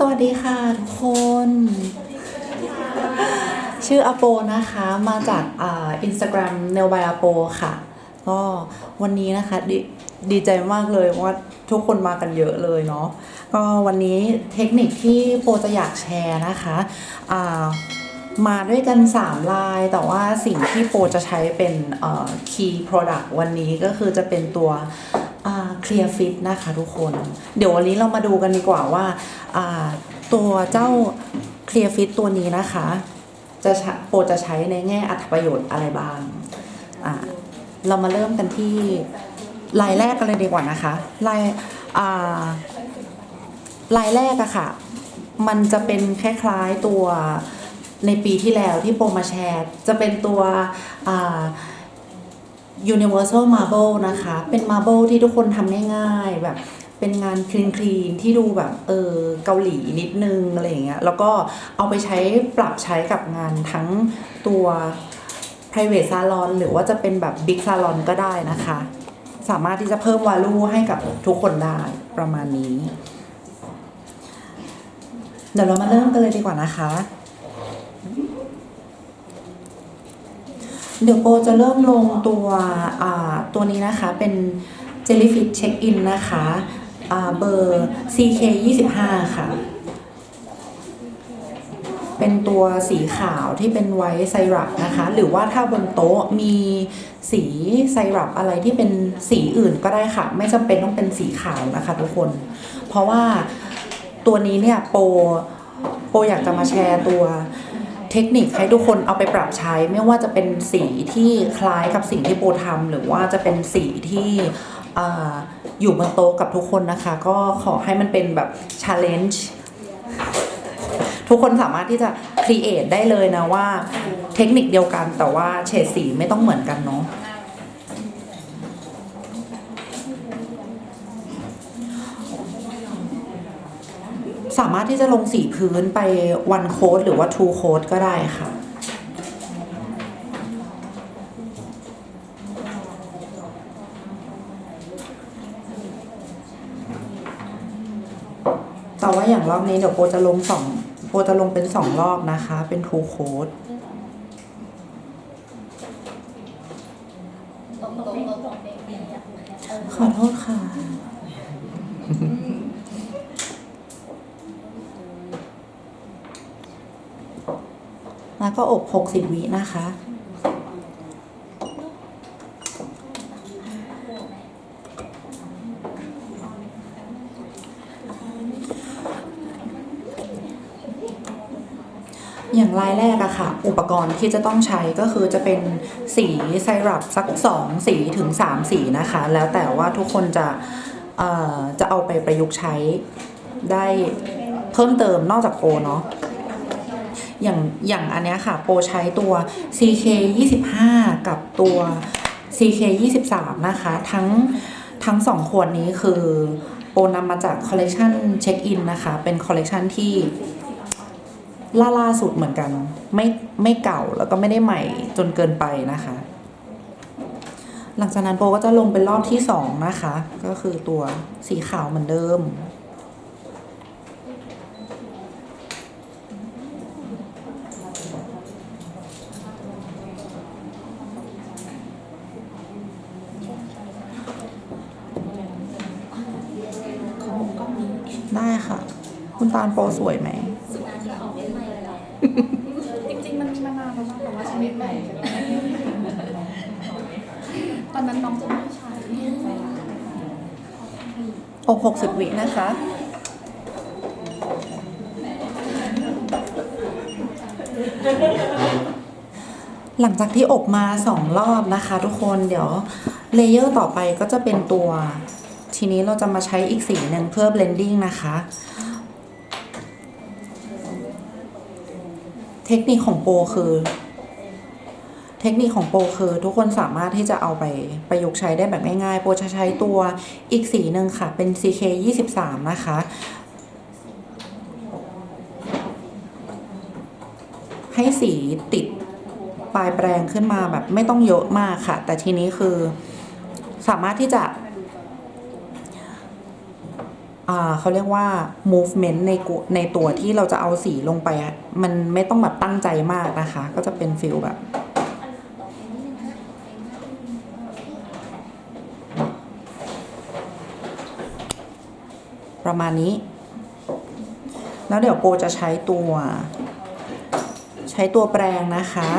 สวัสดีค่ะทุกคน ชื่ออโปนะคะ มาจากอินสตาแกรมเนลบายอโปค่ะ ก็วันนี้นะคะดดีใจมากเลยว่าทุกคนมากันเยอะเลยเนาะก็วันนี้เทคนิคที่โปจะอยากแชร์นะคะมาด้วยกัน 3 ลาย แต่ว่าสิ่งที่โปจะใช้เป็น key product วันนี้ก็คือจะเป็นตัว อ่า Clear Fit นะคะทุกคน เดี๋ยววันนี้เรามาดูกันดีกว่าว่าาตัวเจ้า Clear Fit ตัวนี้นะคะ จะโปรจะใช้ในแง่อัตประโยชน์อะไรบ้างาเรามาเริ่มกันที่ลายแรกกันเลยดีกว่านะคะลายอ่าลายแรกอะค่ะ มันจะเป็นคล้ายๆตัวในปีที่แล้วที่โปรมาแชร์ จะเป็นตัวอ่า Universal Marble นะคะ เป็น Marble ที่ทุกคนทำง่ายๆ แบบเป็นงานคลีนคลีนที่ดูแบบเออเกาหลีนิดนึงอะไรอย่างเงี้ยแล้วก็เอาไปใช้ปรับใช้กับงานทั้งตัว private salon หรือว่าจะเป็นแบบ big salon ก็ได้นะคะ สามารถที่จะเพิ่ม value ให้กับทุกคนได้ประมาณนี้ เดี๋ยวเรามาเริ่มกันเลยดีกว่านะคะ เดี๋ยวโปจะเริ่มลงตัวอ่าตัวนี้นะคะเป็น Jellyfish Check In นะคะอ่าเบอร์ CK 25ค่ะ เป็นตัวสีขาวที่เป็นไวท์ไซรัปนะคะ หรือว่าถ้าบนโต๊ะมีสีไซรัปอะไรที่เป็นสีอื่นก็ได้ค่ะ ไม่จำเป็นต้องเป็นสีขาวนะคะทุกคน เพราะว่าตัวนี้เนี่ยโปโปอยากจะมาแชร์ตัว เทคนิคให้ทุกคนเอาไปปรับใช้ ไม่ว่าจะเป็นสีที่คล้ายกับสิ่งที่โบทำหรือว่าจะเป็นสีที่ออยู่บนโต๊ะกับทุกคนนะคะ ก็ขอให้มันเป็นแบบ challenge ทุกคนสามารถที่จะ create ได้เลยนะว่าเทคนิคเดียวกันแต่ว่าเฉดสีไม่ต้องเหมือนกันเนาะ สามารถที่จะลงสีพื้นไป one coat หรือว่า two coat ก็ได้ค่ะแต่ว่าอย่างรอบนี้เดี๋ยวโปจะลงสองโปจะลงเป็นสองรอบนะคะ เป็น two coat อโทษค่ะ แล้วก็อบ60วินะคะ อย่างรายแรกอะค่ะ อุปกรณ์ที่จะต้องใช้ก็คือจะเป็นสีไซรัปสัก 2 สีถึง 3 สีนะคะ แล้วแต่ว่าทุกคนจะเอ่อจะเอาไปประยุกต์ใช้ได้เพิ่มเติมนอกจากโปเนาะ อย่างอย่างอันเนี้ยค่ะ โปรใช้ตัว CK 25กับตัว CK 23นะคะ ทั้งทั้งสองขวดนี้คือโปรนำมาจากคอลเล t ชันเช็คอินนะคะ เป็นคอลเล t ชันที่ล่าล่าสุดเหมือนกัน ไม่ไม่เก่าแล้วก็ไม่ได้ใหม่จนเกินไปนะคะ หลังจากนั้นโปรก็จะลงเป็นรอบที่สองนะคะ ก็คือตัวสีขาวเหมือนเดิม ได้ค่ะ คุณตาลโปรสวยไหมจริงๆมันมีมานานแล้วนะแต่ว่าชนิดใหม่ ตอนนั้นน้องจะไม่ใช้อบหกสิบวินะคะ หลังจากที่อบมาสองรอบนะคะทุกคนเดี๋ยวเลเยอร์ต่อไปก็จะเป็นตัว ทีนี้เราจะมาใช้อีกสีหนึ่งเพื่อ blending นะคะ เทคนิคของโปรคือ เทคนิคของโปรคือทุกคนสามารถที่จะเอาไปประยุกต์ใช้ได้แบบง่ายๆ โปรจะใช้ตัวอีกสีหนึ่งค่ะ เป็น CK 23 นะคะ ให้สีติดปลายแปรงขึ้นมาแบบไม่ต้องเยอะมากค่ะ แต่ทีนี้คือสามารถที่จะ เขาเรียกว่า movement ในในตัวที่เราจะเอาสีลงไป มันไม่ต้องแบบตั้งใจมากนะคะ ก็จะเป็นฟิลแบบประมาณนี้ แล้วเดี๋ยวโปจะใช้ตัว ใช้ตัวแปรงนะคะ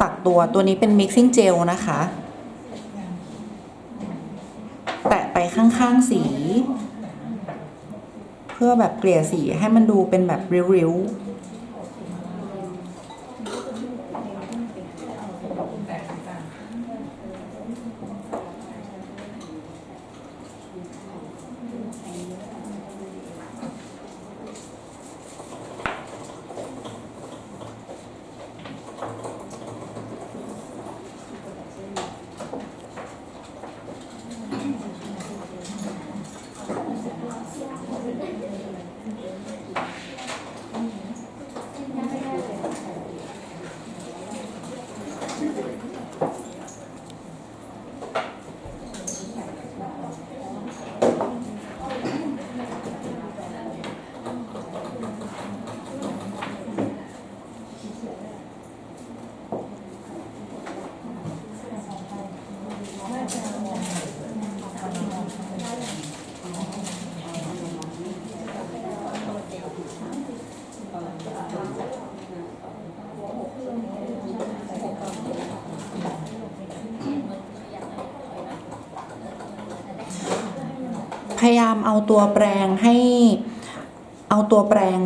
ตักตัวตัวนี้เป็น mixing gel นะคะ แตะไป ข้างๆสี เพื่อแบบเกลี่ยสีให้มันดูเป็นแบบริ้วๆ いいね。 ยายามเอาตัวแปรงให้ เอาตัวแปรง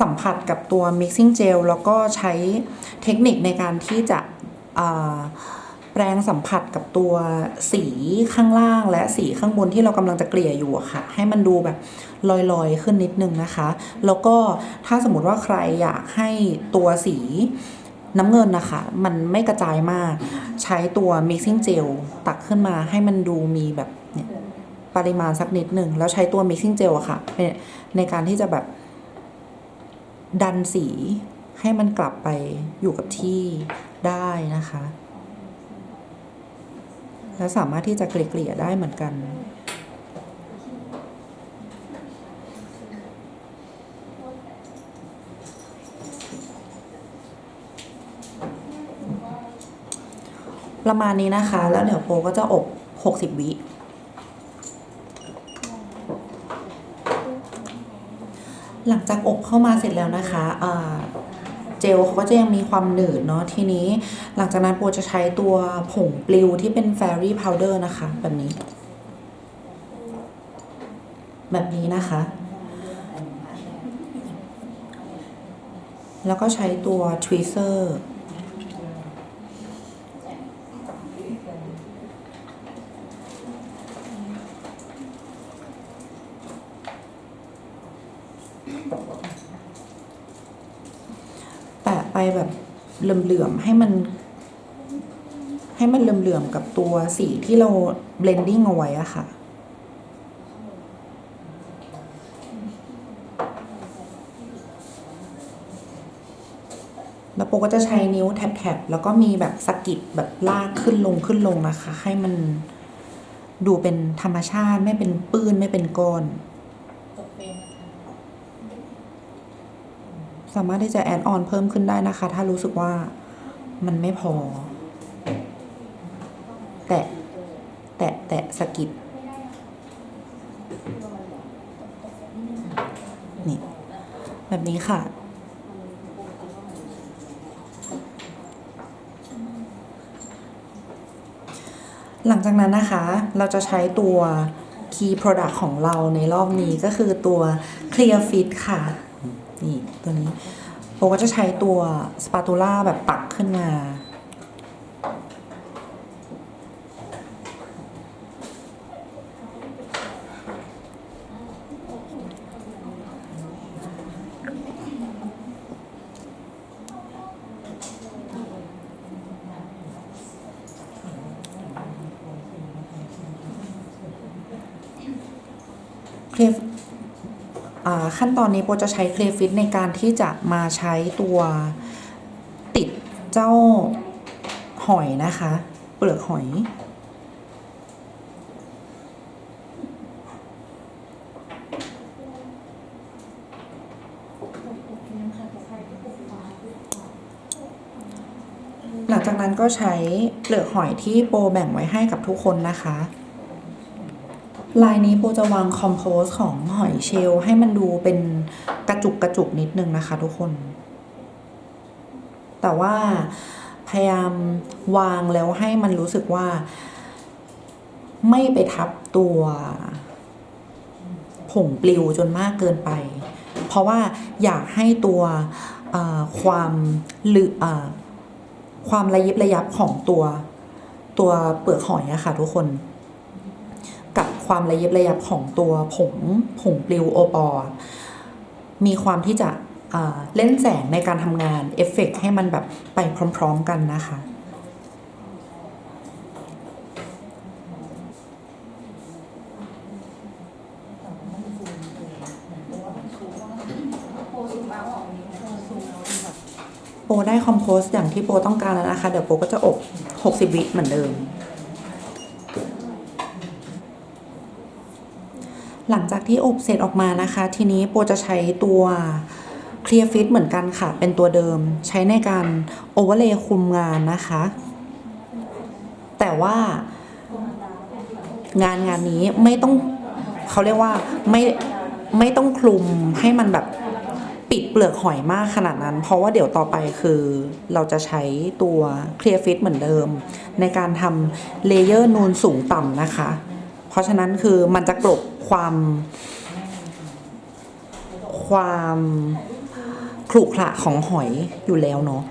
สัมผัสกับตัว mixing gel แล้วก็ใช้เทคนิคในการที่จะแปรงสัมผัสกับตัวสีข้างล่างและสีข้างบนที่เรากำลังจะเกลี่ยอยู่ค่ะ ให้มันดูแบบลอยๆขึ้นนิดนึงนะคะ แล้วก็ถ้าสมมติว่าใครอยากให้ตัวสีน้ำเงินนะคะ มันไม่กระจายมาก ใช้ตัว mixing gel ตักขึ้นมาให้มันดูมีแบบเนี่ย ปริมาณสักนิดหนึ่ง แล้วใช้ตัว mixing gel อะค่ะในในการที่จะแบบ ดันสีให้มันกลับไปอยู่กับที่ได้นะคะ และสามารถที่จะเกลี่ยได้เหมือนกันประมาณนี้นะคะ แล้วเดี๋ยวโปก็จะอบ 60 วิ หลังจากอบเข้ามาเสร็จแล้วนะคะเจลเขาก็จะยังมีความหนืดเนาะทีนี้หลังจากนั้นโปจะใช้ตัวผงปลิวที่เป็นแฟรี่พาวเดอร์นะคะ แบบนี้ แบบนี้นะคะ แล้วก็ใช้ตัวทวีเซอร์ปะไปแบบ เหลื่อมๆให้มัน ให้มันเหลื่อมๆกับตัวสีที่เรา blending เอาไว้อะค่ะแล้วโปก็จะใช้นิ้วแท็บๆ แล้วก็มีแบบสกิดแบบลากขึ้นลงขึ้นลงนะคะ ให้มันดูเป็นธรรมชาติไม่เป็นปื้นไม่เป็นก้อน สามารถที่จะแอดออนเพิ่มขึ้นได้นะคะ ถ้ารู้สึกว่ามันไม่พอ แตะ แตะ แตะสะกิดนี่ แบบนี้ค่ะ หลังจากนั้นนะคะ เราจะใช้ตัว Key Product ของเราในรอบนี้ก็คือตัว Clear Fit ค่ะ ตัวนี้โปก็จะใช้ตัวสปาตูล่าแบบปักขึ้นมาเคลฟอ่า ขั้นตอนนี้โปรจะใช้เคลฟิตในการที่จะมาใช้ตัวติดเจ้าหอยนะคะ เปลือกหอยหลังจากนั้นก็ใช้เปลือกหอยที่โปรแบ่งไว้ให้กับทุกคนนะคะ ลายนี้โปรจะวางคอมโพสของหอยเชลให้มันดูเป็นกระจุกกระจุกนิดนึงนะคะทุกคน แต่ว่าพยายามวางแล้วให้มันรู้สึกว่า ไม่ไปทับตัวผงปลิวจนมากเกินไป เพราะว่าอยากให้ตัวความลึเอ่อความระยิบระยับของตัว ตัวเปลือกหอยอะค่ะทุกคน ความระยิบระยับของตัวผงผงปลิวโอปอล์มีความที่จะเล่นแสงในการทำงานเอฟเฟกต์ให้มันแบบไปพร้อมๆกันนะคะ โปรได้คอมโพสอย่างที่โปรต้องการแล้วนะคะ เดี๋ยวโปรก็จะอบ 60 วิเหมือนเดิม หลังจากที่อบเสร็จออกมานะคะ ทีนี้โปรจะใช้ตัว Clear Fit เหมือนกันค่ะ เป็นตัวเดิมใช้ในการโอเวอร์เลย์คุมงานนะคะ แต่ว่างานงานนี้ไม่ต้องเขาเรียกว่าไม่ไม่ต้องคลุมให้มันแบบปิดเปลือกหอยมากขนาดนั้น เพราะว่าเดี๋ยวต่อไปคือเราจะใช้ตัว Clear Fit เหมือนเดิม ในการทำเลเยอร์นูนสูงต่ำนะคะ เพราะฉะนั้นคือมันจะกลบ ความความขลุขระของหอยอยู่แล้วเนาะ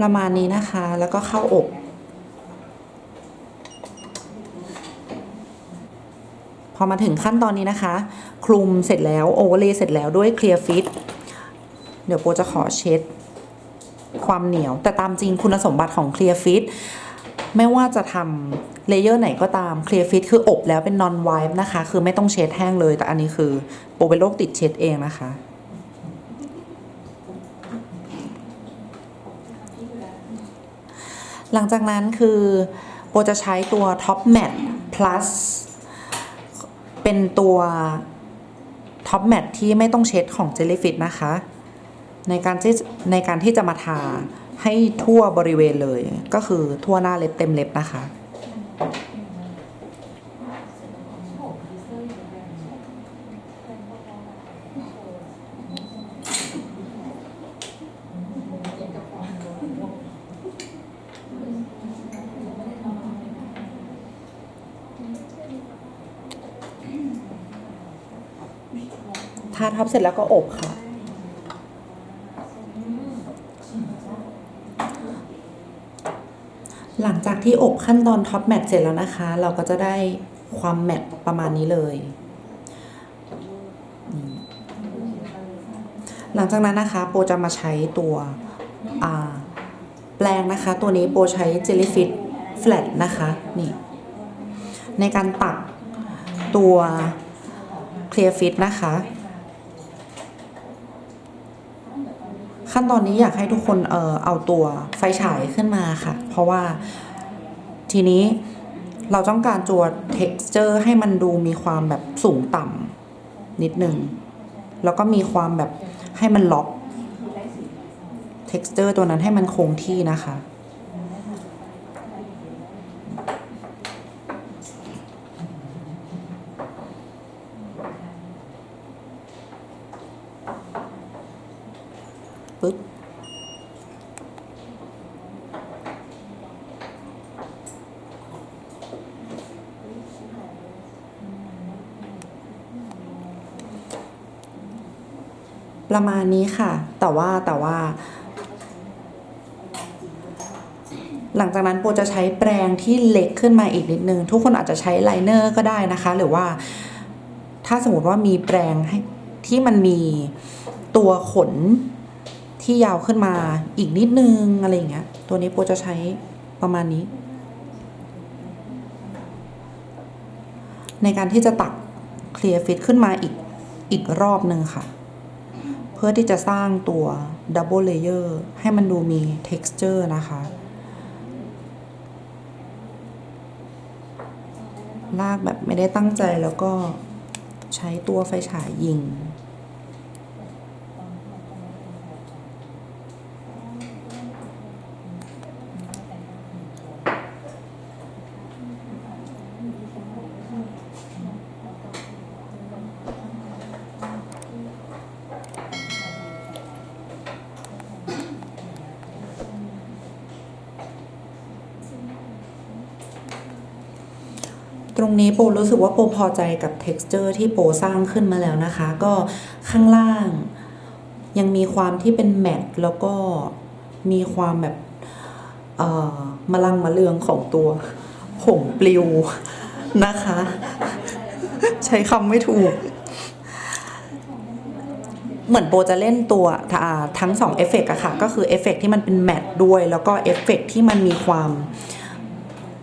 ประมาณนี้นะคะ แล้วก็เข้าอบพอมาถึงขั้นตอนนี้นะคะ คลุมเสร็จแล้วโอเวอร์เลย์เสร็จแล้วด้วย Clear Fit เดี๋ยวโปจะขอเช็ดความเหนียว แต่ตามจริงคุณสมบัติของ Clear Fit ไม่ว่าจะทำเลเยอร์ไหนก็ตาม Clear Fit คืออบแล้วเป็น non wipe นะคะ คือไม่ต้องเช็ดแห้งเลย แต่อันนี้คือโปเป็นโรคติดเช็ดเองนะคะ หลังจากนั้นคือโบจะใช้ตัว Top Matte Plus เป็นตัว Top Matte ที่ไม่ต้องเช็ดของ Jellyfish นะคะ ในการที่ในการที่จะมาทาให้ทั่วบริเวณเลย ก็คือทั่วหน้าเล็บเต็มเล็บนะคะาทับเสร็จแล้วก็อบค่ะหลังจากที่อบขั้นตอนท็อปแมทเสร็จแล้วนะคะ เราก็จะได้ความแมทประมาณนี้เลย หลังจากนั้นนะคะโปจะมาใช้ตัวแปลงนะคะ ตัวนี้โปใช้ Jellyfish Flat นะคะนี่ในการตักตัว Clear Fit นะคะ ขั้นตอนนี้อยากให้ทุกคนเอ่อเอาตัวไฟฉายขึ้นมาค่ะ เพราะว่าทีนี้เราต้องการจัว texture ให้มันดูมีความแบบสูงต่ำนิดนึง แล้วก็มีความแบบให้มันล็อก texture ตัวนั้นให้มันคงที่นะคะ ประมาณนี้ค่ะ แต่ว่าแต่ว่า หลังจากนั้นโปจะใช้แปรงที่เล็กขึ้นมาอีกนิดนึง ทุกคนอาจจะใช้ไลเนอร์ก็ได้นะคะ หรือว่า ถ้าสมมติว่ามีแปรงให้ที่มันมีตัวขนที่ยาวขึ้นมาอีกนิดนึงอะไรอย่างเงี้ย ตัวนี้โปจะใช้ประมาณนี้ ในการที่จะตักเคลียร์ฟิตขึ้นมาอีกอีกรอบหนึ่งค่ะ พื่อที่จะสร้างตัวดับเบิลเลเยอร์ให้มันดูมี texture นะคะ ลากแบบไม่ได้ตั้งใจแล้วก็ใช้ตัวไฟฉายยิง ตรง นี้โปรู้สึกว่าโปพอใจกับ texture ที่โปสร้างขึ้นมาแล้วนะคะ ก็ข้างล่างยังมีความที่เป็นแมตต์แล้วก็มีความแบบเอ่อมะลังมะเลืองของตัวผงปลิวนะคะ ใช้คำไม่ถูก เหมือนโปจะเล่นตัวทั้งสองเอฟเฟกต์อะค่ะ ก็คือเอฟเฟกต์ที่มันเป็นแมตต์ด้วย แล้วก็เอฟเฟกต์ที่มันมีความ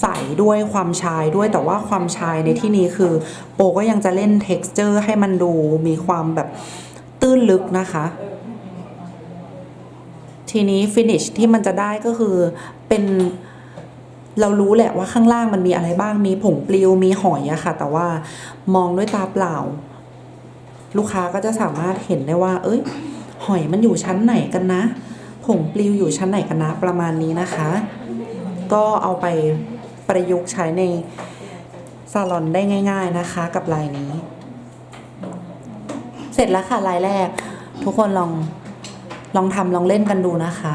ใสด้วยความชายด้วยแต่ว่าความชายในที่นี้คือโปก็ยังจะเล่น t e x t อร์ให้มันดูมีความแบบตื้นลึกนะคะ ทีนี้ finish ที่มันจะได้ก็คือเป็นเรารู้แหละว่าข้างล่างมันมีอะไรบ้างมีผงปลิวมีหอยอะค่ะ แต่ว่ามองด้วยตาเปล่า ลูกค้าก็จะสามารถเห็นได้ว่า เอ้ย หอยมันอยู่ชั้นไหนกันนะ ผงปลิวอยู่ชั้นไหนกันนะ ประมาณนี้นะคะ ก็เอาไป ประยุกต์ใช้ในซาลอนได้ง่าย ๆนะคะ กับลายนี้ เสร็จแล้วค่ะลายแรก ทุกคนลองลองทำลองเล่นกันดูนะคะ